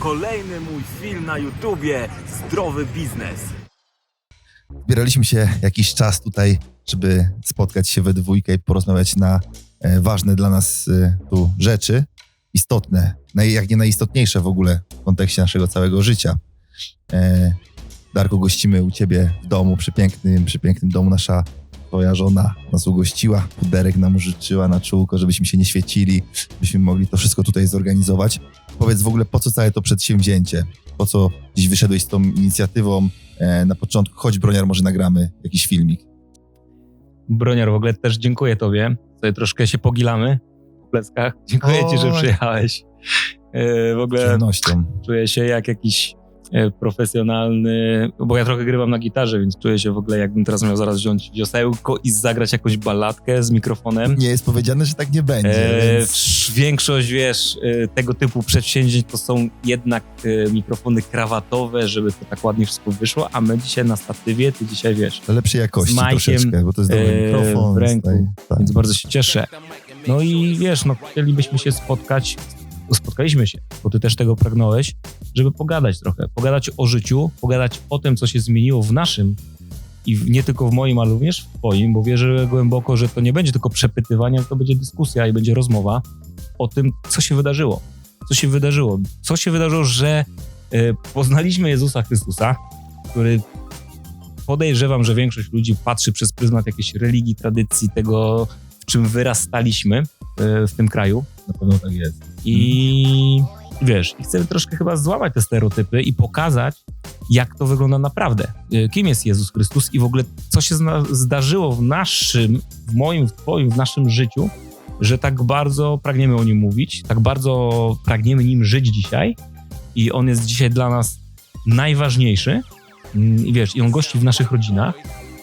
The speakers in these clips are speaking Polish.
kolejny mój film na YouTubie Zdrowy Biznes. Zbieraliśmy się jakiś czas tutaj, żeby spotkać się we dwójkę i porozmawiać na e, ważne dla nas e, tu rzeczy, istotne, jak nie najistotniejsze w ogóle w kontekście naszego całego życia. E, Darko, gościmy u ciebie w domu, przy pięknym, przy pięknym domu. Nasza twoja żona nas ugościła, puderek nam życzyła na czółko, żebyśmy się nie świecili, byśmy mogli to wszystko tutaj zorganizować. Powiedz w ogóle, po co całe to przedsięwzięcie? Po co dziś wyszedłeś z tą inicjatywą? E, na początku, choć broniar, może nagramy jakiś filmik. Broniar, w ogóle też dziękuję tobie. Sobie troszkę się pogilamy w pleckach. Dziękuję ci, że przyjechałeś. E, W ogóle czuję się jak jakiś profesjonalny, bo ja trochę grywam na gitarze, więc czuję się w ogóle jakbym teraz miał zaraz wziąć wiosełko i zagrać jakąś balladkę z mikrofonem. Nie jest powiedziane, że tak nie będzie, E, więc Większość, wiesz, e, tego typu przedsięwzięć to są jednak e, mikrofony krawatowe, żeby to tak ładnie wszystko wyszło, a my dzisiaj na statywie, ty dzisiaj wiesz, lepszej jakości z Majkiem, troszeczkę, bo to jest dobry e, mikrofon. w ręku, tutaj, tak. więc bardzo się cieszę. No i wiesz, no chcielibyśmy się spotkać, spotkaliśmy się, bo ty też tego pragnąłeś, żeby pogadać trochę, pogadać o życiu, pogadać o tym, co się zmieniło w naszym i nie tylko w moim, ale również w twoim, bo wierzę głęboko, że to nie będzie tylko przepytywanie, ale to będzie dyskusja i będzie rozmowa o tym, co się wydarzyło. Co się wydarzyło? Co się wydarzyło, że e, poznaliśmy Jezusa Chrystusa, który podejrzewam, że większość ludzi patrzy przez pryzmat jakiejś religii, tradycji, tego, czym wyrastaliśmy e, w tym kraju. Na pewno tak jest. I wiesz, i chcemy troszkę chyba złamać te stereotypy i pokazać, jak to wygląda naprawdę. E, Kim jest Jezus Chrystus i w ogóle co się zdarzyło w naszym, w moim, w twoim, w naszym życiu, że tak bardzo pragniemy o nim mówić, tak bardzo pragniemy nim żyć dzisiaj i on jest dzisiaj dla nas najważniejszy. Mm, I wiesz, i on gości w naszych rodzinach,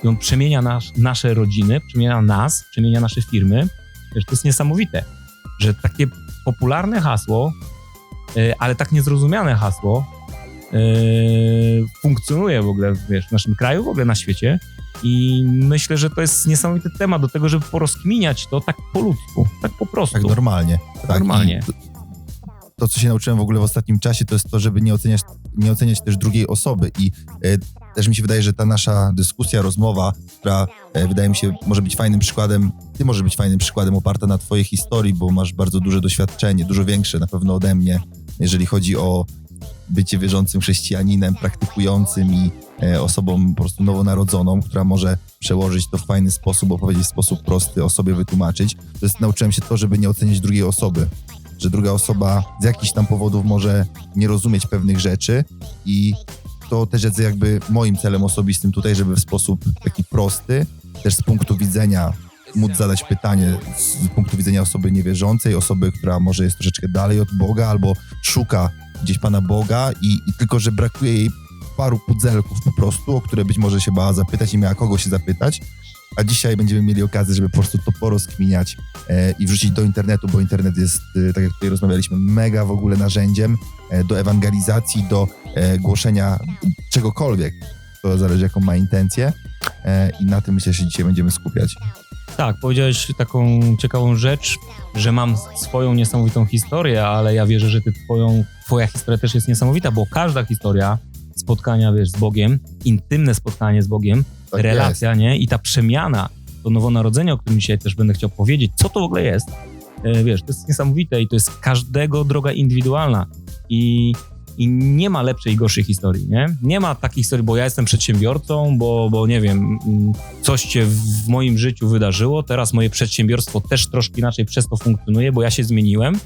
i on przemienia nasz, nasze rodziny, przemienia nas, przemienia nasze firmy. Wiesz, to jest niesamowite, że takie popularne hasło, e, ale tak niezrozumiane hasło e, funkcjonuje w ogóle wiesz, w naszym kraju, w ogóle na świecie. I myślę, że to jest niesamowity temat do tego, żeby porozkminiać to tak po ludzku, tak po prostu. Tak normalnie. Tak, normalnie. To, co się nauczyłem w ogóle w ostatnim czasie, to jest to, żeby nie oceniać, nie oceniać też drugiej osoby i e, też mi się wydaje, że ta nasza dyskusja, rozmowa, która e, wydaje mi się może być fajnym przykładem, ty możesz być fajnym przykładem oparta na twojej historii, bo masz bardzo duże doświadczenie, dużo większe na pewno ode mnie, jeżeli chodzi o bycie wierzącym chrześcijaninem, praktykującym i e, osobą po prostu nowonarodzoną, która może przełożyć to w fajny sposób, opowiedzieć w sposób prosty, o sobie wytłumaczyć. To jest, nauczyłem się to, żeby nie oceniać drugiej osoby, że druga osoba z jakichś tam powodów może nie rozumieć pewnych rzeczy i to też jest jakby moim celem osobistym tutaj, żeby w sposób taki prosty, też z punktu widzenia móc zadać pytanie z punktu widzenia osoby niewierzącej, osoby, która może jest troszeczkę dalej od Boga albo szuka gdzieś Pana Boga i, i tylko, że brakuje jej paru pudzelków po prostu, o które być może się bała zapytać i miała kogo się zapytać, a dzisiaj będziemy mieli okazję, żeby po prostu to porozkminiać e, i wrzucić do internetu, bo internet jest, e, tak jak tutaj rozmawialiśmy, mega w ogóle narzędziem e, do ewangelizacji, do e, głoszenia czegokolwiek. To zależy, jaką ma intencję e, i na tym myślę, że dzisiaj będziemy skupiać. Tak, powiedziałeś taką ciekawą rzecz, że mam swoją niesamowitą historię, ale ja wierzę, że ty twoją, twoja historia też jest niesamowita, bo każda historia spotkania, wiesz, z Bogiem, intymne spotkanie z Bogiem, Tak relacja, nie? I ta przemiana, to nowonarodzenie, o którym dzisiaj też będę chciał powiedzieć, co to w ogóle jest, e, wiesz, to jest niesamowite i to jest każdego droga indywidualna i, i nie ma lepszej i gorszej historii, nie? Nie ma takiej historii, bo ja jestem przedsiębiorcą, bo, bo nie wiem, mm, coś się w moim życiu wydarzyło, teraz moje przedsiębiorstwo też troszkę inaczej przez to funkcjonuje, bo ja się zmieniłem,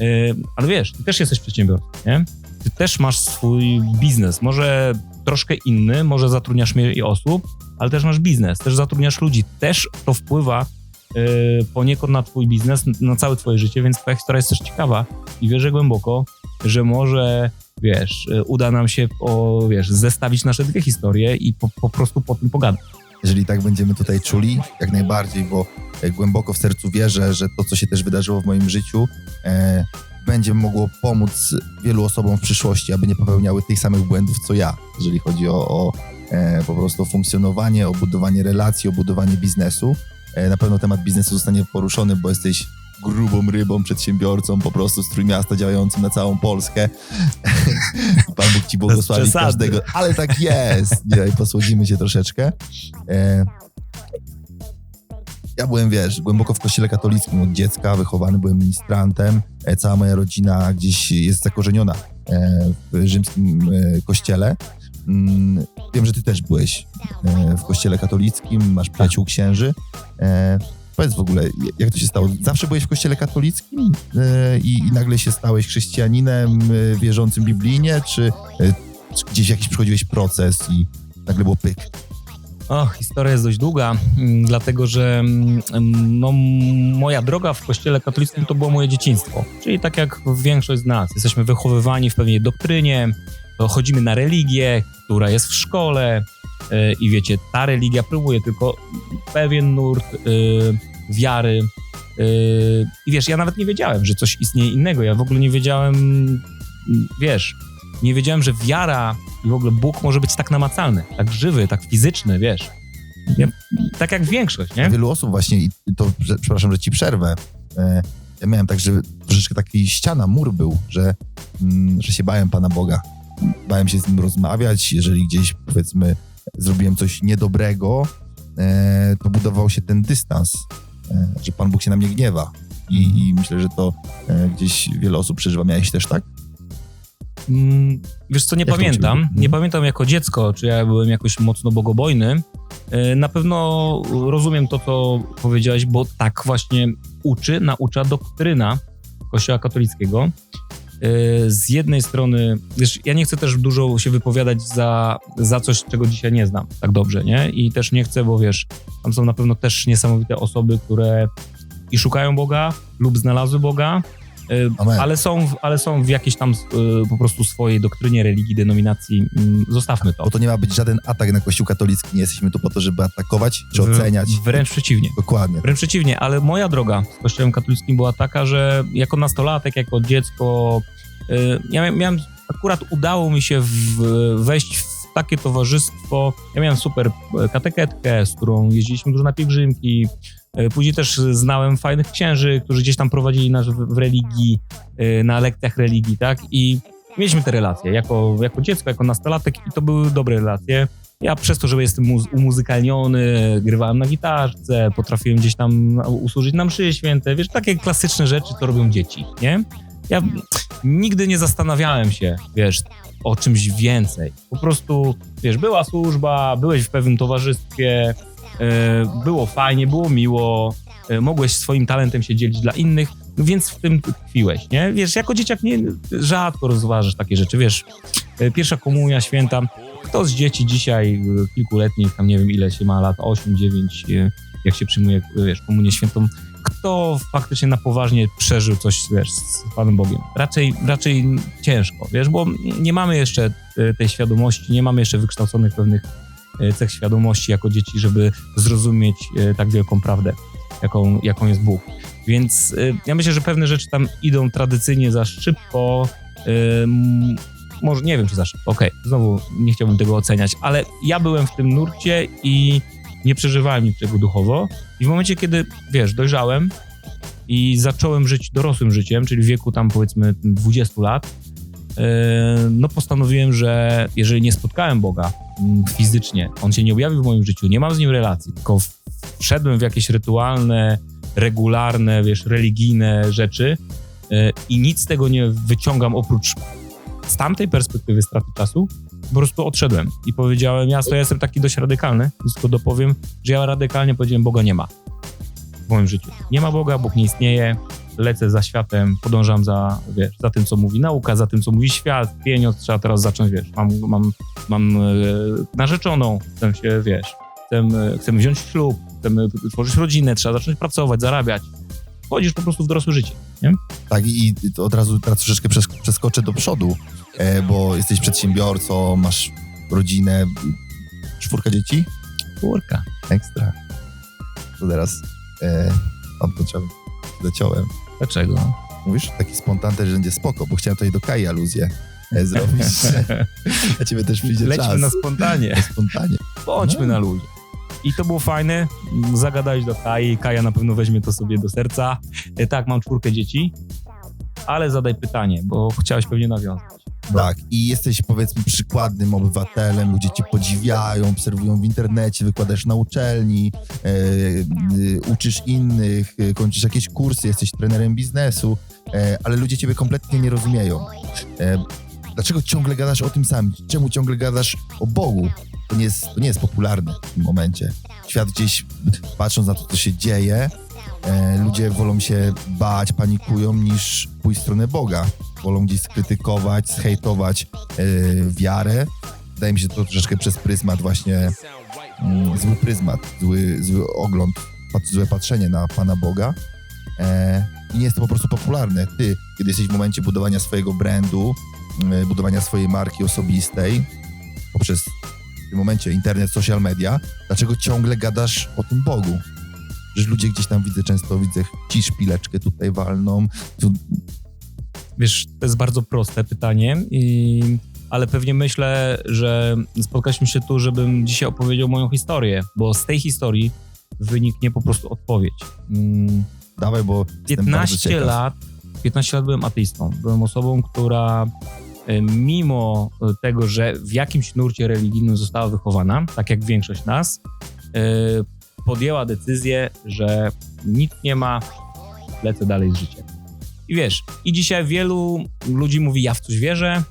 E, ale wiesz, ty też jesteś przedsiębiorcą, nie? Ty też masz swój biznes, może troszkę inny, może zatrudniasz mniej osób, ale też masz biznes, też zatrudniasz ludzi, też to wpływa e, poniekąd na twój biznes, na całe twoje życie, więc twoja historia jest też ciekawa i wierzę głęboko, że może, wiesz, e, uda nam się, o, wiesz, zestawić nasze dwie historie i po, po prostu po tym pogadać. Jeżeli tak będziemy tutaj czuli, jak najbardziej, bo e, głęboko w sercu wierzę, że to, co się też wydarzyło w moim życiu, będzie mogło pomóc wielu osobom w przyszłości, aby nie popełniały tych samych błędów, co ja, jeżeli chodzi o, o e, po prostu funkcjonowanie, o budowanie relacji, o budowanie biznesu. E, na pewno temat biznesu zostanie poruszony, bo jesteś grubą rybą, przedsiębiorcą po prostu z Trójmiasta działającym na całą Polskę. Pan Bóg ci błogosławi każdego. Ale tak jest. Dzisiaj posłodzimy się troszeczkę. E, ja byłem, wiesz, głęboko w kościele katolickim od dziecka, wychowany byłem ministrantem. E, cała moja rodzina gdzieś jest zakorzeniona e, w rzymskim e, kościele. Mm, wiem, że ty też byłeś w kościele katolickim, masz przyjaciół księży. Powiedz w ogóle, jak to się stało? Zawsze byłeś w kościele katolickim i, nagle się stałeś chrześcijaninem wierzącym biblijnie, czy, czy gdzieś jakiś przechodziłeś proces i nagle było pyk? O, historia jest dość długa, mm, dlatego że mm, no, moja droga w kościele katolickim to było moje dzieciństwo. Czyli tak jak większość z nas, jesteśmy wychowywani w pewnej doktrynie, chodzimy na religię, która jest w szkole yy, i wiecie, ta religia próbuje tylko pewien nurt yy, wiary. Yy, I wiesz, ja nawet nie wiedziałem, że coś istnieje innego. Ja w ogóle nie wiedziałem, mm, wiesz, nie wiedziałem, że wiara i w ogóle Bóg może być tak namacalny, tak żywy, tak fizyczny, wiesz. Ja, tak jak większość, nie? Wielu osób właśnie, i to przepraszam, że ci przerwę. E, ja miałem tak, że troszeczkę taki ściana, mur był, że, mm, że się bałem Pana Boga. Bałem się z nim rozmawiać, jeżeli gdzieś powiedzmy zrobiłem coś niedobrego, e, to budował się ten dystans, e, że Pan Bóg się na mnie gniewa. I, i myślę, że to e, gdzieś wiele osób przeżywa. Miałeś też tak? Mm, Wiesz co, nie Jak pamiętam. Nie Mhm. pamiętam jako dziecko, czy ja byłem jakoś mocno bogobojny. E, Na pewno rozumiem to, co powiedziałeś, bo tak właśnie uczy, naucza doktryna Kościoła katolickiego. E, Z jednej strony, wiesz, ja nie chcę też dużo się wypowiadać za, za coś, czego dzisiaj nie znam tak dobrze, nie? I też nie chcę, bo wiesz, tam są na pewno też niesamowite osoby, które i szukają Boga lub znalazły Boga, Amen. ale są, w- ale są w jakiejś tam e, po prostu swojej doktrynie, religii, denominacji. Mm, Zostawmy to. Bo to nie ma być żaden atak na Kościół katolicki. Nie jesteśmy tu po to, żeby atakować czy oceniać. Wręcz przeciwnie. Dokładnie. Wręcz przeciwnie, ale moja droga z kościołem katolickim była taka, że jako nastolatek, jako dziecko, y, ja mia- miałem, akurat udało mi się w, wejść w takie towarzystwo. Ja miałem super e, kateketkę, z którą jeździliśmy dużo na pielgrzymki. E, Później też znałem fajnych księży, którzy gdzieś tam prowadzili nas w, religii, e, na lekcjach religii, tak? I mieliśmy te relacje jako, jako dziecko, jako nastolatek i to były dobre relacje. Ja przez to, że jestem muz- umuzykalniony, grywałem na gitarce, potrafiłem gdzieś tam usłużyć na mszy święte, wiesz, takie klasyczne rzeczy, co robią dzieci, nie? Ja nigdy nie zastanawiałem się, wiesz, o czymś więcej. Po prostu, wiesz, była służba, byłeś w pewnym towarzystwie, było fajnie, było miło, e, mogłeś swoim talentem się dzielić dla innych, więc w tym tkwiłeś, nie? Wiesz, jako dzieciak nie, rzadko rozważasz takie rzeczy, wiesz, e, pierwsza komunia święta, kto z dzieci dzisiaj, e, kilkuletnich, tam nie wiem ile się ma lat, 8, 9, e, jak się przyjmuje, e, wiesz, komunię świętą, kto faktycznie na poważnie przeżył coś, wiesz, z Panem Bogiem? Raczej, raczej ciężko, wiesz, bo nie mamy jeszcze e, tej świadomości, nie mamy jeszcze wykształconych pewnych e, cech świadomości jako dzieci, żeby zrozumieć e, tak wielką prawdę, jaką, jaką jest Bóg. Więc e, ja myślę, że pewne rzeczy tam idą tradycyjnie za szybko. e, Może nie wiem, czy za szybko. Okej, znowu nie chciałbym tego oceniać, ale ja byłem w tym nurcie i nie przeżywałem niczego duchowo. I w momencie, kiedy, wiesz, dojrzałem i zacząłem żyć dorosłym życiem, czyli w wieku tam powiedzmy 20 lat, e, no postanowiłem, że jeżeli nie spotkałem Boga fizycznie, On się nie objawił w moim życiu, nie mam z Nim relacji, tylko wszedłem w jakieś rytualne, regularne, wiesz, religijne rzeczy e, i nic z tego nie wyciągam oprócz z tamtej perspektywy straty czasu, po prostu odszedłem i powiedziałem, ja ja jestem taki dość radykalny, tylko dopowiem, że ja radykalnie powiedziałem, Boga nie ma w moim życiu. Nie ma Boga, Bóg nie istnieje, lecę za światem, podążam za, wiesz, za tym, co mówi nauka, za tym, co mówi świat, pieniądz, trzeba teraz zacząć, wiesz, mam, mam, mam e, narzeczoną, chcę się, wiesz, chcę, chcemy wziąć ślub, chcemy tworzyć rodzinę, trzeba zacząć pracować, zarabiać. Wchodzisz po prostu w dorosłe życie, nie? Tak, i od razu teraz troszeczkę przes przeskoczę do przodu, e, bo jesteś przedsiębiorcą, masz rodzinę, czwórka dzieci? Kurka. Ekstra. To teraz e, mam zaciąłem. Dlaczego? Mówisz, taki spontan też będzie spoko, bo chciałem tutaj do Kai aluzję e, zrobić. A ciebie też przyjdzie Lećmy czas. na spontanie. Na spontanie. Bądźmy No. na ludzie. I to było fajne. Zagadałeś do Kai. Kaja na pewno weźmie to sobie do serca. E, Tak, mam czwórkę dzieci. Ale zadaj pytanie, bo chciałeś pewnie nawiązać. Tak, i jesteś powiedzmy przykładnym obywatelem, ludzie cię podziwiają, obserwują w internecie, wykładasz na uczelni, e, e, uczysz innych, e, kończysz jakieś kursy, jesteś trenerem biznesu, e, ale ludzie ciebie kompletnie nie rozumieją. E, dlaczego ciągle gadasz o tym samym? Czemu ciągle gadasz o Bogu? To nie jest, to nie jest popularne w tym momencie. Świat gdzieś, patrząc na to, co się dzieje, e, ludzie wolą się bać, panikują, niż pójść w stronę Boga wolą gdzieś skrytykować, zhejtować e, wiarę. Wydaje mi się to troszeczkę przez pryzmat właśnie, mm, zły pryzmat, zły, zły ogląd, pat, złe patrzenie na Pana Boga. E, I nie jest to po prostu popularne. Ty, kiedy jesteś w momencie budowania swojego brandu, mm, budowania swojej marki osobistej, poprzez w tym momencie internet, social media, dlaczego ciągle gadasz o tym Bogu? Że ludzie gdzieś tam widzę, często widzę, ci szpileczkę tutaj walną, tu Wiesz, to jest bardzo proste pytanie, i, ale pewnie myślę, że spotkaliśmy się tu, żebym dzisiaj opowiedział moją historię, bo z tej historii wyniknie po prostu odpowiedź. Mm, dawaj, bo jestem bardzo 15 ciekaw. lat, 15 lat byłem ateistą. Byłem osobą, która e, mimo tego, że w jakimś nurcie religijnym została wychowana, tak jak większość nas, e, podjęła decyzję, że nic nie ma, lecę dalej z życiem. I wiesz, i dzisiaj wielu ludzi mówi, ja w coś wierzę,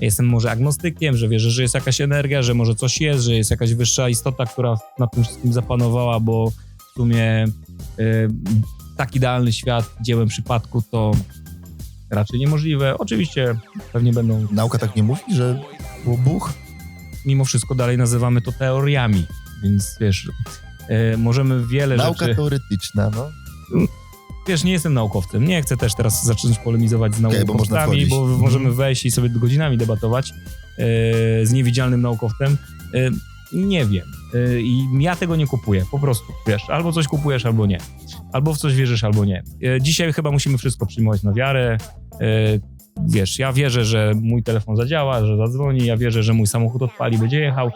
jestem może agnostykiem, że wierzę, że jest jakaś energia, że może coś jest, że jest jakaś wyższa istota, która nad tym wszystkim zapanowała, bo w sumie y, tak idealny świat dziełem przypadku to raczej niemożliwe. Oczywiście pewnie będą, Nauka tak nie mówi, że było Bóg? mimo wszystko dalej nazywamy to teoriami, więc wiesz, możemy wiele Nauka rzeczy... teoretyczna, no. Wiesz, nie jestem naukowcem. Nie chcę też teraz zacząć polemizować z bo naukowcami, bo, wchodzić. możemy wejść i sobie godzinami debatować e, z niewidzialnym naukowcem. E, nie wiem. E, I ja tego nie kupuję. Po prostu, wiesz, albo coś kupujesz, albo nie. Albo w coś wierzysz, albo nie. E, dzisiaj chyba musimy wszystko przyjmować na wiarę. Wiesz, ja wierzę, że mój telefon zadziała, że zadzwoni, ja wierzę, że mój samochód odpali, będzie jechał. E,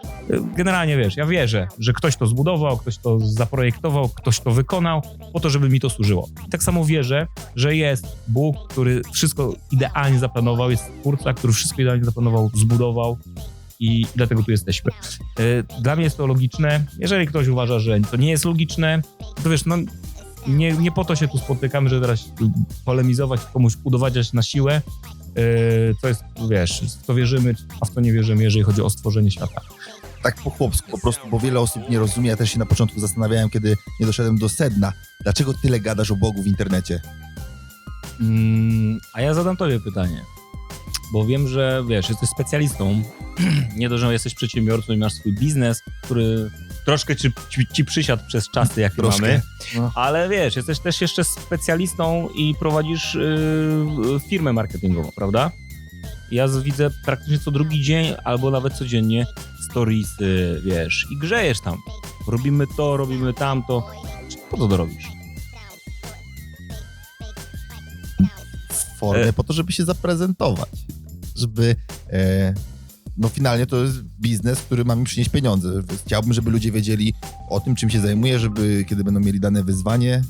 Generalnie wiesz, ja wierzę, że ktoś to zbudował, ktoś to zaprojektował, ktoś to wykonał, po to, żeby mi to służyło. I tak samo wierzę, że jest Bóg, który wszystko idealnie zaplanował, jest twórca, który wszystko idealnie zaplanował, zbudował i dlatego tu jesteśmy. E, Dla mnie jest to logiczne. Jeżeli ktoś uważa, że to nie jest logiczne, to wiesz, no nie, nie po to się tu spotykamy, że teraz polemizować, komuś udowadniać na siłę, e, to jest, wiesz, w to wierzymy, a w to nie wierzymy, jeżeli chodzi o stworzenie świata. Tak po chłopsku po prostu, bo wiele osób nie rozumie. Ja też się na początku zastanawiałem, kiedy nie doszedłem do sedna. Dlaczego tyle gadasz o Bogu w internecie? Mm, a ja zadam tobie pytanie, bo wiem, że wiesz, jesteś specjalistą, nie dość, że jesteś przedsiębiorcą i masz swój biznes, który troszkę ci, ci, ci przysiadł przez czasy, jakie Troszkę. mamy, No. ale wiesz, jesteś też jeszcze specjalistą i prowadzisz yy, firmę marketingową, prawda? Ja widzę praktycznie co drugi dzień, albo nawet codziennie storiesy, wiesz, i grzejesz tam. Robimy to, robimy tamto. Po co to robisz? w formie E. po to, żeby się zaprezentować. Żeby. E, no finalnie to jest biznes, który ma mi przynieść pieniądze. Chciałbym, żeby ludzie wiedzieli o tym, czym się zajmuję, żeby kiedy będą mieli dane wyzwanie.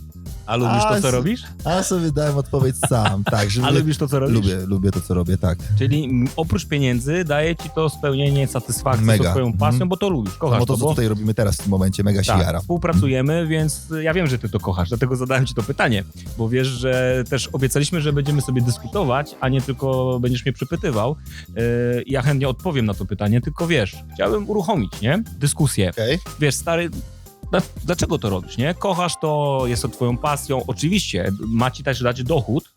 A lubisz to, co robisz? A sobie dałem odpowiedź sam. Tak, żeby. A lubisz to, co robisz? Lubię, lubię to, co robię, tak. Czyli mm, oprócz pieniędzy daje ci to spełnienie satysfakcji Mega. z swoją pasją, Mhm. bo to lubisz, kochasz No to, to, co bo tutaj robimy teraz w tym momencie, mega się tak, jara. współpracujemy, więc ja wiem, że ty to kochasz, dlatego zadałem ci to pytanie, bo wiesz, że też obiecaliśmy, że będziemy sobie dyskutować, a nie tylko będziesz mnie przypytywał. Yy, Ja chętnie odpowiem na to pytanie, tylko wiesz, chciałbym uruchomić, nie? Dyskusję. Okej? Wiesz, stary, dlaczego to robisz, nie? Kochasz to, jest to twoją pasją. Oczywiście, ma ci też dać dochód.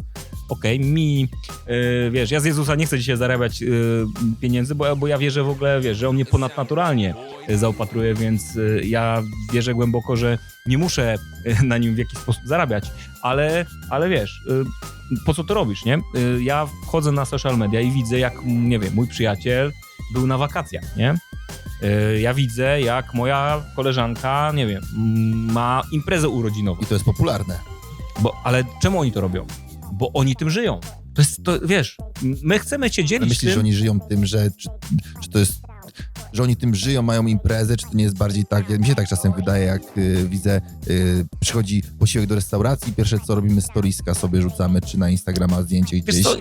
Okej, mi, yy, wiesz, ja z Jezusa nie chcę dzisiaj zarabiać yy, pieniędzy, bo, bo ja wierzę w ogóle, wiesz, że On mnie ponadnaturalnie yy, zaopatruje, więc yy, ja wierzę głęboko, że nie muszę yy, na nim w jakiś sposób zarabiać, ale, ale wiesz, yy, po co to robisz, nie? Ja wchodzę na social media i widzę, jak, nie wiem, mój przyjaciel był na wakacjach, nie? Yy, Ja widzę, jak moja koleżanka, nie wiem, ma imprezę urodzinową. I to jest popularne. Bo, ale czemu oni to robią? Bo oni tym żyją. To jest, to, wiesz, my chcemy cię Ale dzielić myślisz, że tym. oni żyją tym, że czy, czy to jest że oni tym żyją, mają imprezę, czy to nie jest bardziej tak, mi się tak czasem wydaje, jak y, widzę, y, przychodzi posiłek do restauracji, pierwsze co robimy, storiska sobie rzucamy, czy na Instagrama zdjęcie gdzieś. co,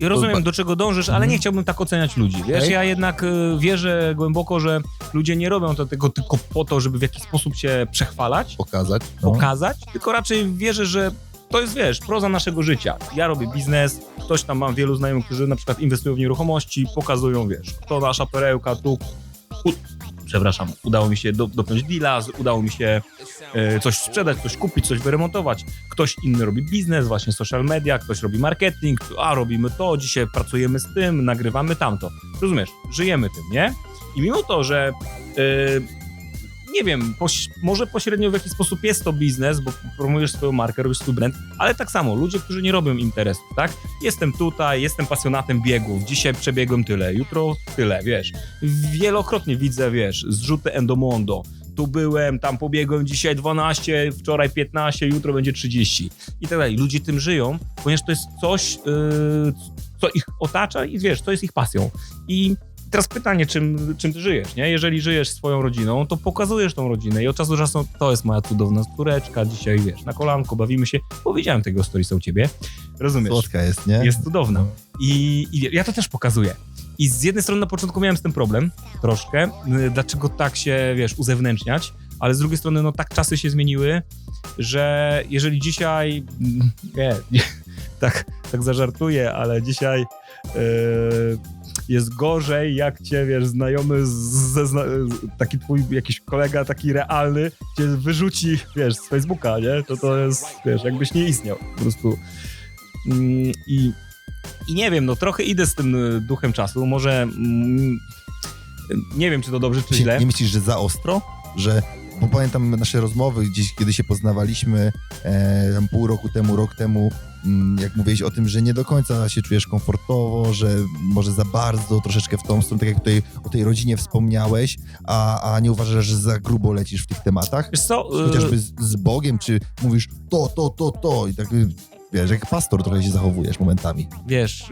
rozumiem, do czego dążysz, ale nie chciałbym tak oceniać ludzi. Wiesz, Okej. ja jednak y, wierzę głęboko, że ludzie nie robią to tylko, tylko po to, żeby w jakiś sposób się przechwalać, Pokazać. No. pokazać, tylko raczej wierzę, że to jest, wiesz, proza naszego życia. Ja robię biznes, ktoś tam mam wielu znajomych, którzy na przykład inwestują w nieruchomości, pokazują, wiesz, to nasza perełka, tu... U, przepraszam, udało mi się do, dopiąć deala, udało mi się e, coś sprzedać, coś kupić, coś wyremontować. Ktoś inny robi biznes, właśnie social media, ktoś robi marketing, a robimy to, dzisiaj pracujemy z tym, nagrywamy tamto. Rozumiesz, żyjemy tym, nie? I mimo to, że e, nie wiem, poś, może pośrednio w jakiś sposób jest to biznes, bo promujesz swoją markę, robisz swój brand, ale tak samo, ludzie, którzy nie robią interesów, tak? Jestem tutaj, jestem pasjonatem biegów, dzisiaj przebiegłem tyle, jutro tyle, wiesz. Wielokrotnie widzę, wiesz, zrzuty Endomondo. Tu byłem, tam pobiegłem dzisiaj 12, wczoraj 15, jutro będzie 30 i tak dalej. Ludzie tym żyją, ponieważ to jest coś, yy, co ich otacza i wiesz, to jest ich pasją. I teraz pytanie, czym, czym ty żyjesz, nie? Jeżeli żyjesz swoją rodziną, to pokazujesz tą rodzinę i od czasu do czasu to jest moja cudowna córeczka, dzisiaj wiesz, na kolanko, bawimy się. Powiedziałem tego storiesa u ciebie, rozumiesz? Słodka jest, nie? Jest cudowna. No. I, I ja to też pokazuję. I z jednej strony na początku miałem z tym problem, troszkę, y, dlaczego tak się, wiesz, uzewnętrzniać, ale z drugiej strony, no tak czasy się zmieniły, że jeżeli dzisiaj, mm, nie, nie tak, tak zażartuję, ale dzisiaj y, jest gorzej, jak cię, wiesz, znajomy, z, ze, zna, taki twój jakiś kolega, taki realny, cię wyrzuci, wiesz, z Facebooka, nie? To to jest, wiesz, jakbyś nie istniał, po prostu. Mm, I i nie wiem, no trochę idę z tym y, duchem czasu. Może mm, nie wiem, czy to dobrze, czy źle. nie myślisz, że za ostro? Że, bo pamiętam nasze rozmowy gdzieś, kiedy się poznawaliśmy e, tam pół roku temu, rok temu, jak mówiłeś o tym, że nie do końca się czujesz komfortowo, że może za bardzo troszeczkę w tą stronę, tak jak tutaj o tej rodzinie wspomniałeś, a, a nie uważasz, że za grubo lecisz w tych tematach? Wiesz co, y, Chociażby z, z Bogiem, czy mówisz to, to, to, to i tak, wiesz, jak pastor trochę się zachowujesz momentami. wiesz,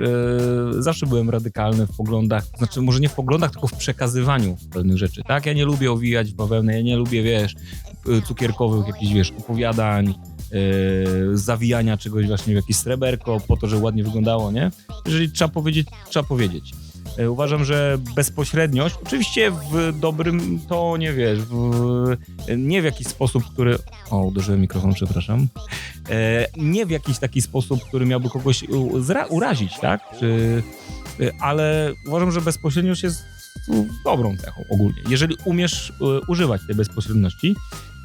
y, zawsze byłem radykalny w poglądach, znaczy może nie w poglądach, tylko w przekazywaniu pewnych rzeczy, tak? Ja nie lubię owijać w bawełnę, ja nie lubię, wiesz, y, cukierkowych jakichś, wiesz, opowiadań, zawijania czegoś właśnie w jakieś sreberko po to, żeby ładnie wyglądało, nie? Jeżeli trzeba powiedzieć, trzeba powiedzieć. Y, Uważam, że bezpośredniość, oczywiście w dobrym tonie, wiesz, w, nie w jakiś sposób, który... O, uderzyłem mikrofon, przepraszam. E, nie w jakiś taki sposób, który miałby kogoś zra- urazić, tak? Czy, e, ale uważam, że bezpośredniość jest dobrą cechą ogólnie. Jeżeli umiesz e, używać tej bezpośredności, e,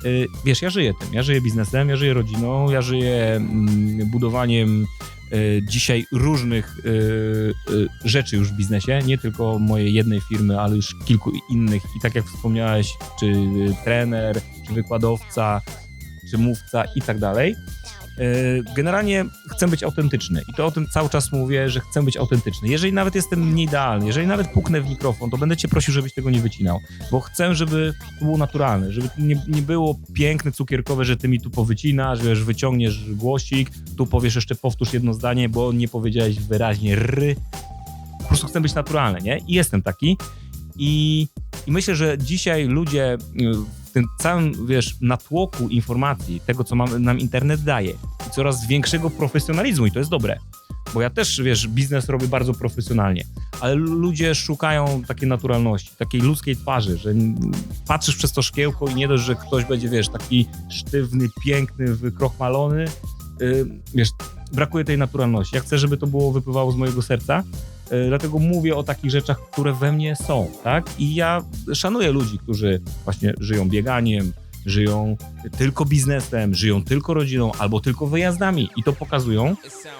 wiesz, ja żyję tym, ja żyję biznesem, ja żyję rodziną, ja żyję mm, budowaniem e, dzisiaj różnych e, rzeczy już w biznesie, nie tylko mojej jednej firmy, ale już kilku innych. I tak jak wspomniałeś, czy trener, czy wykładowca, czy mówca i tak dalej. E, Generalnie chcę być autentyczny i to o tym cały czas mówię, że chcę być autentyczny. Jeżeli nawet jestem nieidealny, jeżeli nawet puknę w mikrofon, to będę cię prosił, żebyś tego nie wycinał, bo chcę, żeby to było naturalne, żeby nie, nie było piękne, cukierkowe, że ty mi tu powycinasz, wiesz, wyciągniesz głosik, tu powiesz jeszcze powtórz jedno zdanie, bo nie powiedziałeś wyraźnie ry. Po prostu chcę być naturalny, nie? I jestem taki. I, i myślę, że dzisiaj ludzie y, tym całym, wiesz, natłoku informacji, tego, co mam, nam internet daje, i coraz większego profesjonalizmu, i to jest dobre. Bo ja też, wiesz, biznes robię bardzo profesjonalnie, ale ludzie szukają takiej naturalności, takiej ludzkiej twarzy, że patrzysz przez to szkiełko i nie dość, że ktoś będzie, wiesz, taki sztywny, piękny, wykrochmalony, y, wiesz, brakuje tej naturalności. Ja chcę, żeby to było wypływało z mojego serca, dlatego mówię o takich rzeczach, które we mnie są, tak? I ja szanuję ludzi, którzy właśnie żyją bieganiem, żyją tylko biznesem, żyją tylko rodziną albo tylko wyjazdami i to pokazują,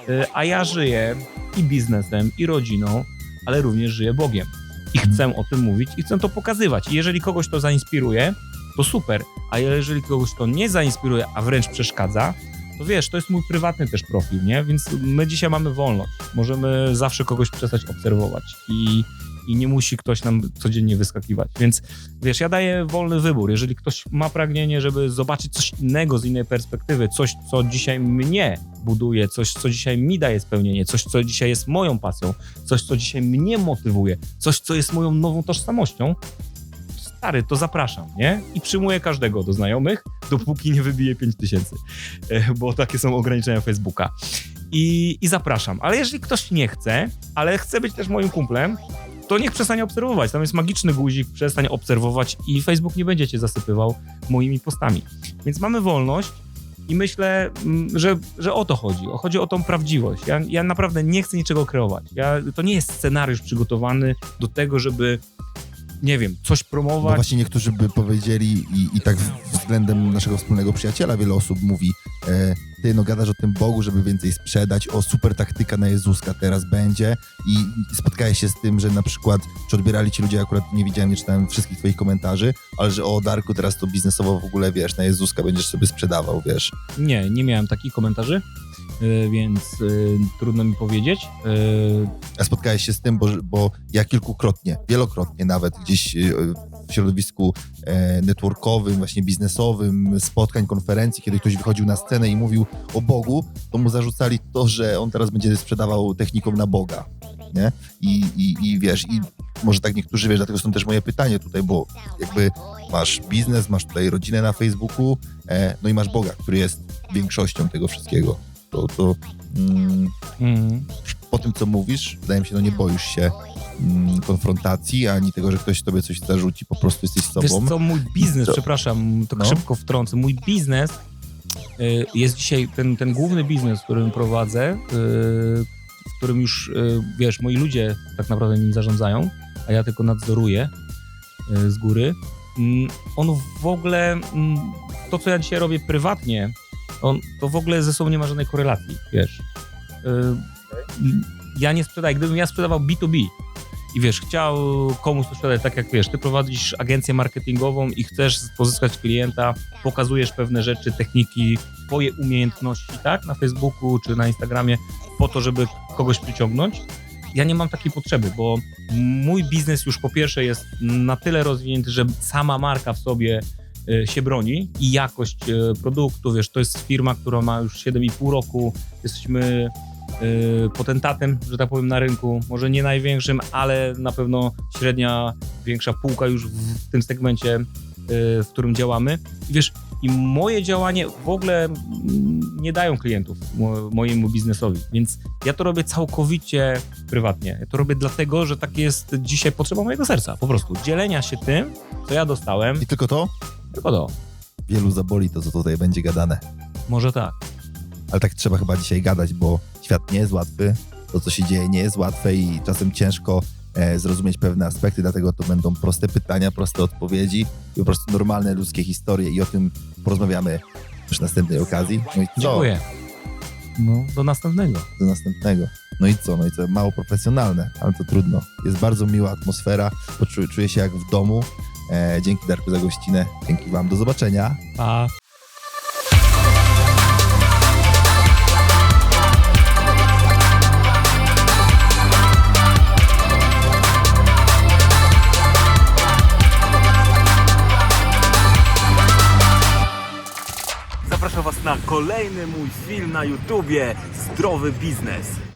y, a ja żyję i biznesem, i rodziną, ale również żyję Bogiem. I chcę o tym mówić i chcę to pokazywać. I jeżeli kogoś to zainspiruje, to super, a jeżeli kogoś to nie zainspiruje, a wręcz przeszkadza, to wiesz, to jest mój prywatny też profil, nie? Więc my dzisiaj mamy wolność. Możemy zawsze kogoś przestać obserwować. I, i nie musi ktoś nam codziennie wyskakiwać. Więc wiesz, ja daję wolny wybór. Jeżeli ktoś ma pragnienie, żeby zobaczyć coś innego z innej perspektywy, coś, co dzisiaj mnie buduje, coś, co dzisiaj mi daje spełnienie, coś, co dzisiaj jest moją pasją, coś, co dzisiaj mnie motywuje, coś, co jest moją nową tożsamością, stary, to zapraszam, nie? I przyjmuję każdego do znajomych, dopóki nie wybije 5000, e, bo takie są ograniczenia Facebooka. I, I zapraszam. Ale jeżeli ktoś nie chce, ale chce być też moim kumplem, to niech przestanie obserwować. Tam jest magiczny guzik, przestań obserwować i Facebook nie będzie cię zasypywał moimi postami. Więc mamy wolność i myślę, mm, że, że o to chodzi. Chodzi o tą prawdziwość. Ja, ja naprawdę nie chcę niczego kreować. Ja, to nie jest scenariusz przygotowany do tego, żeby nie wiem, coś Bo promować. właśnie niektórzy by powiedzieli i, i tak względem naszego wspólnego przyjaciela wiele osób mówi e, ty no gadasz o tym Bogu, żeby więcej sprzedać, o super taktyka na Jezuska teraz będzie i spotkałeś się z tym, że na przykład, czy odbierali ci ludzie, akurat nie widziałem, nie czytałem wszystkich twoich komentarzy, ale że o Darku teraz to biznesowo w ogóle, wiesz, na Jezuska będziesz sobie sprzedawał, wiesz. Nie, nie miałem takich komentarzy, więc y, trudno mi powiedzieć. Y, A spotkałeś się z tym, bo, bo ja kilkukrotnie, wielokrotnie nawet gdzieś e, w środowisku e, networkowym, właśnie biznesowym, spotkań, konferencji, kiedy ktoś wychodził na scenę i mówił o Bogu, to mu zarzucali to, że on teraz będzie sprzedawał techniką na Boga, nie? I, i, i wiesz, i może tak niektórzy, wiesz, dlatego są też moje pytanie tutaj, bo jakby masz biznes, masz tutaj rodzinę na Facebooku, e, no i masz Boga, który jest większością tego wszystkiego. To, to mm, mm, po tym, co mówisz, wydaje mi się, no nie boisz się mm, konfrontacji, ani tego, że ktoś tobie coś zarzuci, po prostu jesteś Wiesz sobą. co, mój biznes, Co? przepraszam, tak No. szybko wtrącę, mój biznes y, jest dzisiaj, ten, ten główny biznes, którym prowadzę, y, w którym już, y, wiesz, moi ludzie tak naprawdę nim zarządzają, a ja tylko nadzoruję y, z góry, mm, on w ogóle, mm, to co ja dzisiaj robię prywatnie, on, to w ogóle ze sobą nie ma żadnej korelacji, wiesz. Y, Ja nie sprzedaję, gdybym ja sprzedawał B2B, i wiesz, chciał komuś to sprzedać, tak jak wiesz, ty prowadzisz agencję marketingową i chcesz pozyskać klienta, pokazujesz pewne rzeczy, techniki, twoje umiejętności, tak, na Facebooku czy na Instagramie, po to, żeby kogoś przyciągnąć. Ja nie mam takiej potrzeby, bo mój biznes już po pierwsze jest na tyle rozwinięty, że sama marka w sobie się broni i jakość e, produktu, wiesz, to jest firma, która ma już 7,5 roku, jesteśmy y, potentatem, że tak powiem, na rynku. Może nie największym, ale na pewno średnia, większa półka już w tym segmencie, w którym działamy. I wiesz, i moje działanie w ogóle nie dają klientów mo, mojemu biznesowi, więc ja to robię całkowicie prywatnie. Ja to robię dlatego, że tak jest dzisiaj potrzeba mojego serca, po prostu. Dzielenia się tym, co ja dostałem, I tylko to? tylko to. Wielu zaboli to, co tutaj będzie gadane. Może tak. Ale tak trzeba chyba dzisiaj gadać, bo świat nie jest łatwy, to, co się dzieje, nie jest łatwe i czasem ciężko zrozumieć pewne aspekty, dlatego to będą proste pytania, proste odpowiedzi i po prostu normalne ludzkie historie i o tym porozmawiamy przy następnej okazji. No i co? Dziękuję. No, do następnego. do następnego. No i co? No i co? Mało profesjonalne, ale to trudno. Jest bardzo miła atmosfera, poczuję, czuję się jak w domu. E, dzięki Darku za gościnę, dzięki wam, do zobaczenia. Pa. Na kolejny mój film na YouTubie Zdrowy Biznes.